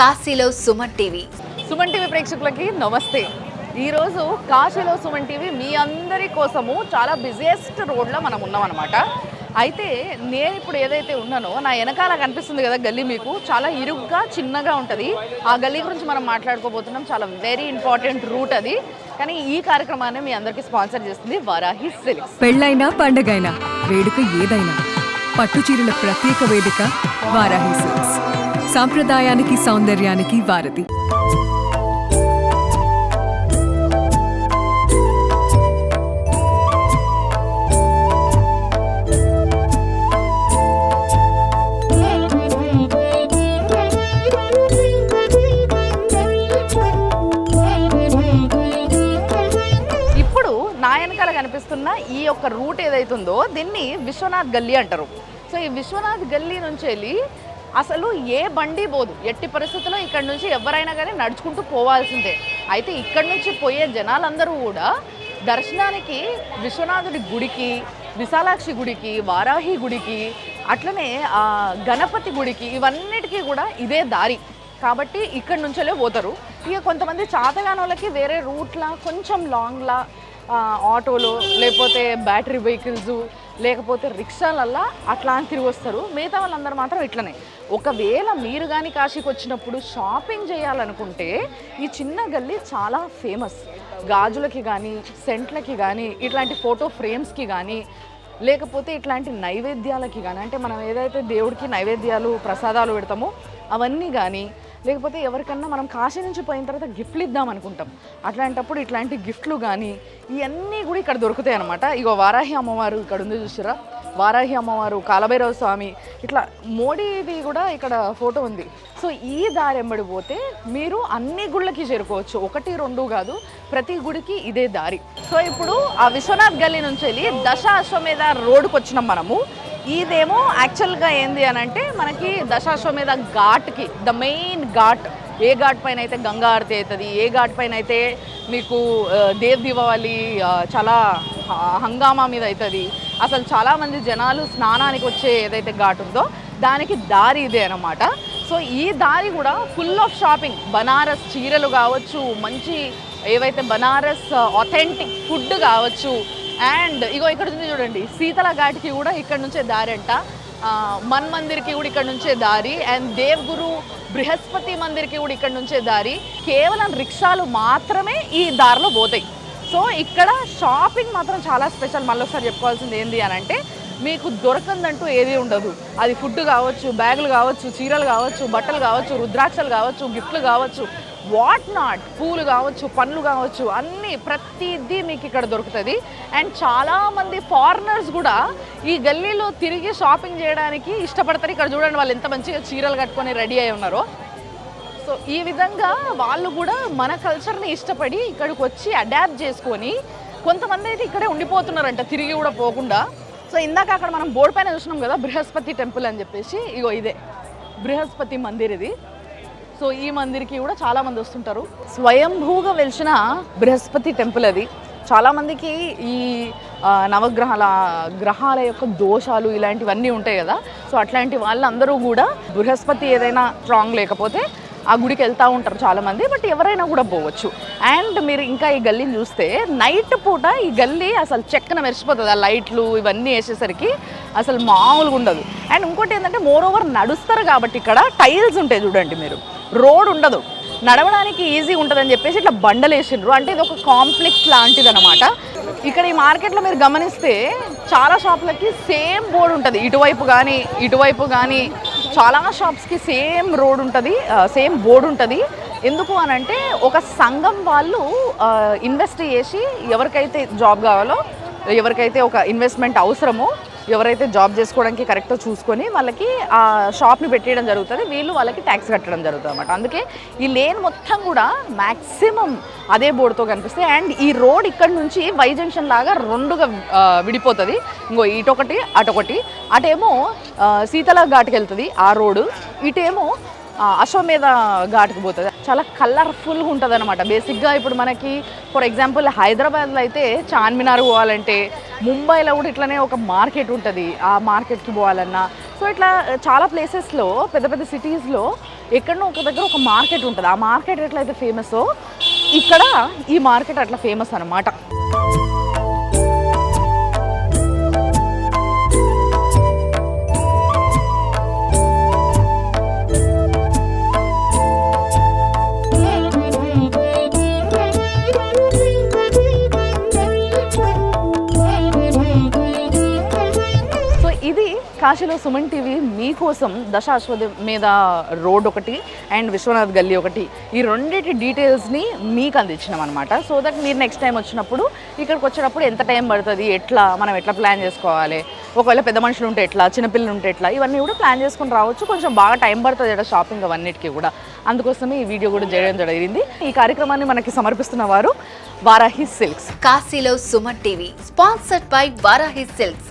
కాశీలో Suman TV. Suman TV ప్రేక్షకులకి నమస్తే. ఈరోజు కాశీలో సుమన్ టీవీ మీ అందరి కోసము చాలా బిజియెస్ట్ రోడ్లో మనం ఉన్నామన్నమాట. అయితే నేను ఇప్పుడు ఏదైతే ఉన్నానో నా వెనకాల కనిపిస్తుంది కదా గల్లీ మీకు చాలా ఇరుగ్గా చిన్నగా ఉంటుంది. ఆ గల్లీ గురించి మనం మాట్లాడుకోబోతున్నాం. చాలా వెరీ ఇంపార్టెంట్ రూట్ అది. కానీ ఈ కార్యక్రమాన్ని మీ అందరికీ స్పాన్సర్ చేస్తుంది వరాహి సిల్క్స్. పెళ్ళైనా పండగైనా వేడుక ఏదైనా పట్టు చీరల ప్రత్యేక వేదిక వారాహి సిల్క్స్. సాంప్రదాయానికి సౌందర్యానికి వారధి. ఇప్పుడు నా వెనకాల కనిపిస్తున్న ఈ యొక్క రూట్ ఏదైతుందో దీన్ని విశ్వనాథ్ గల్లీ అంటారు. సో ఈ విశ్వనాథ్ గల్లీ నుంచి వెళ్ళి అసలు ఏ బండి పోదు. ఎట్టి పరిస్థితుల్లో ఇక్కడ నుంచి ఎవరైనా కానీ నడుచుకుంటూ పోవాల్సిందే. అయితే ఇక్కడ నుంచి పోయే జనాలందరూ కూడా దర్శనానికి విశ్వనాథుడి గుడికి విశాలాక్షి గుడికి వారాహి గుడికి అట్లనే ఆ గణపతి గుడికి ఇవన్నిటికీ కూడా ఇదే దారి. కాబట్టి ఇక్కడి నుంచెలే పోతారు. ఇక కొంతమంది చాతగాని వాళ్ళకి వేరే రూట్లా కొంచెం లాంగ్లా ఆటోలు ఆటోలో లేకపోతే బ్యాటరీ వెహికల్స్ లేకపోతే రిక్షాలల్లా అట్లా అని తిరిగి వస్తారు. మిగతా వాళ్ళందరూ మాత్రం ఇట్లనే. ఒకవేళ మీరు కానీ కాశీకి వచ్చినప్పుడు షాపింగ్ చేయాలనుకుంటే ఈ చిన్న గల్లీ చాలా ఫేమస్ గాజులకి కానీ సెంట్లకి కానీ ఇట్లాంటి ఫోటో ఫ్రేమ్స్కి కానీ లేకపోతే ఇట్లాంటి నైవేద్యాలకి కానీ అంటే మనం ఏదైతే దేవుడికి నైవేద్యాలు ప్రసాదాలు పెడతామో అవన్నీ కానీ లేకపోతే ఎవరికన్నా మనం కాశీ నుంచి పోయిన తర్వాత గిఫ్ట్లు ఇద్దాం అనుకుంటాం. అట్లాంటప్పుడు ఇట్లాంటి గిఫ్ట్లు కానీ ఇవన్నీ కూడా ఇక్కడ దొరుకుతాయి అనమాట ఇగో వారాహి అమ్మవారు ఇక్కడ ఉంది చూసారా వారాహి అమ్మవారు కాలభైరవ స్వామి ఇట్లా మోడీది కూడా ఇక్కడ ఫోటో ఉంది. సో ఈ దారి ఎంబడి పోతే మీరు అన్ని గుళ్ళకి చేరుకోవచ్చు. ఒకటి రెండు కాదు ప్రతి గుడికి ఇదే దారి. సో ఇప్పుడు ఆ విశ్వనాథ్ గల్లీ నుంచి వెళ్ళి దశ అశ్వమేధ రోడ్కి వచ్చినాం మనము. ఇదేమో యాక్చువల్గా ఏంది అని అంటే మనకి దశాశ్వమేధ ఘాట్కి ద మెయిన్ ఘాట్. ఏ ఘాట్ పైన అయితే గంగా ఆరతి అవుతుంది ఏ ఘాట్ పైన అయితే మీకు దేవ్ దీపావళి చాలా హంగామా మీద అవుతుంది అసలు చాలామంది జనాలు స్నానానికి వచ్చే ఏదైతే ఘాట్ ఉందో దానికి దారి ఇదే అనమాట సో ఈ దారి కూడా ఫుల్ ఆఫ్ షాపింగ్ బనారస్ చీరలు కావచ్చు మంచి ఏవైతే బనారస్ uh, ఆథెంటిక్ ఫుడ్ కావచ్చు అండ్ ఇగో ఇక్కడ ఉంది చూడండి శీతల ఘాట్కి కూడా ఇక్కడ నుంచే దారి అంట. మన్ మందిర్కి కూడా ఇక్కడ నుంచే దారి అండ్ దేవ్గురు బృహస్పతి మందిర్కి కూడా ఇక్కడ నుంచే దారి. కేవలం రిక్షాలు మాత్రమే ఈ దారిలో పోతాయి. సో ఇక్కడ షాపింగ్ మాత్రం చాలా స్పెషల్. మళ్ళీ ఒకసారి చెప్పుకోవాల్సింది ఏంది అని అంటే మీకు దొరకందంటూ ఏది ఉండదు. అది ఫుడ్ కావచ్చు బ్యాగులు కావచ్చు చీరలు కావచ్చు బట్టలు కావచ్చు రుద్రాక్షలు కావచ్చు గిఫ్ట్లు కావచ్చు వాట్ నాట్ పూలు కావచ్చు పండ్లు కావచ్చు అన్నీ ప్రతిదీ మీకు ఇక్కడ దొరుకుతుంది. అండ్ చాలామంది ఫారినర్స్ కూడా ఈ గల్లీలో తిరిగి షాపింగ్ చేయడానికి ఇష్టపడతారు. ఇక్కడ చూడండి వాళ్ళు ఎంత మంచిగా చీరలు కట్టుకొని రెడీ అయి ఉన్నారో. సో ఈ విధంగా వాళ్ళు కూడా మన కల్చర్ని ఇష్టపడి ఇక్కడికి వచ్చి అడాప్ట్ చేసుకొని కొంతమంది అయితే ఇక్కడే ఉండిపోతున్నారంట తిరిగి కూడా పోకుండా. సో ఇందాక అక్కడ మనం బోర్డు పైన చూసినాం కదా బృహస్పతి టెంపుల్ అని చెప్పేసి ఇగో ఇదే. బృహస్పతి మందిర్ ఇది. సో ఈ మందిర్కి కూడా చాలామంది వస్తుంటారు. స్వయంభూగా వెలిసిన బృహస్పతి టెంపుల్ అది. చాలామందికి ఈ నవగ్రహాల గ్రహాల యొక్క దోషాలు ఇలాంటివన్నీ ఉంటాయి కదా. సో అట్లాంటి వాళ్ళందరూ కూడా బృహస్పతి ఏదైనా స్ట్రాంగ్ లేకపోతే ఆ గుడికి వెళ్తూ ఉంటారు చాలామంది బట్ ఎవరైనా కూడా పోవచ్చు. అండ్ మీరు ఇంకా ఈ గల్లీని చూస్తే నైట్ పూట ఈ గల్లీ అసలు చెక్కన మెరిసిపోతుంది. ఆ లైట్లు ఇవన్నీ వేసేసరికి అసలు మామూలుగా ఉండదు. అండ్ ఇంకోటి ఏంటంటే మోర్ ఓవర్ నడుస్తారు కాబట్టి ఇక్కడ టైల్స్ ఉంటాయి చూడండి మీరు. రోడ్ ఉండదు. నడవడానికి ఈజీ ఉంటుందని చెప్పేసి ఇట్లా బండలు వేసిండ్రు. అంటే ఇది ఒక కాంప్లెక్స్ లాంటిది అనమాట ఇక్కడ ఈ మార్కెట్లో మీరు గమనిస్తే చాలా షాపులకి సేమ్ బోర్డు ఉంటుంది. ఇటువైపు కానీ ఇటువైపు కానీ చాలా షాప్స్కి సేమ్ రోడ్ ఉంటుంది సేమ్ బోర్డు ఉంటుంది. ఎందుకు అని అంటే ఒక సంఘం వాళ్ళు ఇన్వెస్ట్ చేసి ఎవరికైతే జాబ్ కావాలో ఎవరికైతే ఒక ఇన్వెస్ట్మెంట్ అవసరమో ఎవరైతే జాబ్ చేసుకోవడానికి కరెక్ట్గా చూసుకొని వాళ్ళకి ఆ షాప్ని పెట్టేయడం జరుగుతుంది. వీళ్ళు వాళ్ళకి ట్యాక్స్ కట్టడం జరుగుతుంది అనమాట అందుకే ఈ లేన్ మొత్తం కూడా మ్యాక్సిమం అదే బోర్డుతో కనిపిస్తాయి. అండ్ ఈ రోడ్ ఇక్కడ నుంచి వై జంక్షన్ లాగా రెండుగా విడిపోతుంది. ఇంకో ఇటొకటి అటొకటి. అటేమో సీతల ఘాట్కి వెళ్తుంది ఆ రోడ్డు ఇటేమో ఆ, అశ్వమేధ ఘాట్కి పోతుంది. చాలా కలర్ఫుల్గా ఉంటుంది అనమాట బేసిక్గా ఇప్పుడు మనకి ఫర్ ఎగ్జాంపుల్ హైదరాబాద్లో అయితే చార్మినార్ పోవాలంటే ముంబైలో కూడా ఇట్లనే ఒక మార్కెట్ ఉంటుంది ఆ మార్కెట్కి పోవాలన్నా. సో ఇట్లా చాలా ప్లేసెస్లో పెద్ద పెద్ద సిటీస్లో ఎక్కడనో ఒక దగ్గర ఒక మార్కెట్ ఉంటుంది. ఆ మార్కెట్ ఎట్లయితే ఫేమస్ ఇక్కడ ఈ మార్కెట్ అట్లా ఫేమస్ అనమాట కాశీలో సుమన్ టీవీ మీకోసం దశాశ్వధ మీద రోడ్ ఒకటి అండ్ విశ్వనాథ్ గల్లీ ఒకటి. ఈ రెండింటి డీటెయిల్స్ని మీకు అందించినాం అనమాట సో దట్ మీరు నెక్స్ట్ టైం వచ్చినప్పుడు ఇక్కడికి వచ్చినప్పుడు ఎంత టైం పడుతుంది ఎట్లా మనం ఎట్లా ప్లాన్ చేసుకోవాలి ఒకవేళ పెద్ద మనుషులు ఉంటే ఎట్లా చిన్నపిల్లలు ఉంటే ఎట్లా ఇవన్నీ కూడా ప్లాన్ చేసుకొని రావచ్చు. కొంచెం బాగా టైం పడుతుంది ఇక్కడ షాపింగ్ అవన్నిటికీ కూడా. అందుకోసమే ఈ వీడియో కూడా చేయడం జరిగింది. ఈ కార్యక్రమాన్ని మనకి సమర్పిస్తున్న వారు వారాహి సిల్క్స్. కాశీలో Suman TV sponsored by Varahi silks.